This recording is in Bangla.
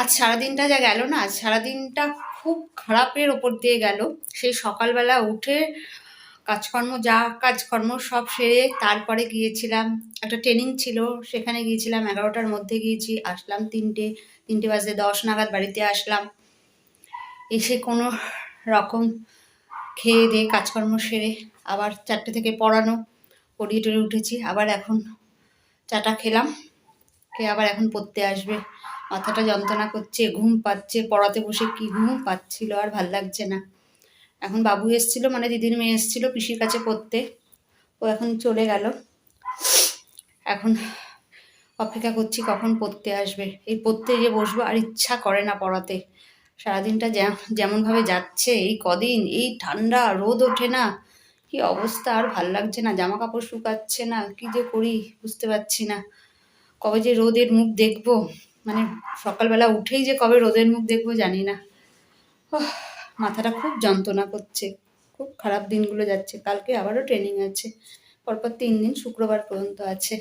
আজ সারাদিনটা যা গেল না, আজ সারাদিনটা খুব খারাপের ওপর দিয়ে গেল। সেই সকালবেলা উঠে কাজকর্ম, যা কাজকর্ম সব সেরে তারপরে গিয়েছিলাম। একটা ট্রেনিং ছিল, সেখানে গিয়েছিলাম, এগারোটার মধ্যে গিয়েছি, আসলাম তিনটে তিনটে বাজে দশ নাগাদ বাড়িতে আসলাম। এসে কোনো রকম খেয়ে দিয়ে কাজকর্ম সেরে আবার চারটে থেকে পড়ানো, পড়িয়ে টড়িয়ে উঠেছি। আবার এখন চাটা খেলাম, খেয়ে আবার এখন পড়তে আসবে। মাথাটা যন্ত্রণা করছে, ঘুম পাচ্ছে, পড়াতে বসে কি ঘুম পাচ্ছিল আর ভালো লাগছে না। এখন বাবু এসছিল মানে দিদির মেয়ে এসছিল পিসির কাছে পড়তে, ও এখন চলে গেল। এখন অপেক্ষা করছি কখন পড়তে আসবে। এই পড়তে যে বসবো আর ইচ্ছা করে না পড়াতে। সারাদিনটা যেমনভাবে যাচ্ছে, এই কদিন এই ঠান্ডা, রোদ ওঠে না। কি অবস্থা আর ভালো লাগছে না জামা কাপড় শুকাচ্ছে না, কি যে করি বুঝতে পারছি না। কবে যে রোদের মুখ দেখব। মানে সকালবেলা উঠেই যে কবে রোদের মুখ দেখব জানি না। মাথাটা খুব যন্ত্রণা করছে, খুব খারাপ দিনগুলো যাচ্ছে, কালকে আবারও ট্রেনিং আছে, পরপর তিন দিন শুক্রবার পর্যন্ত আছে।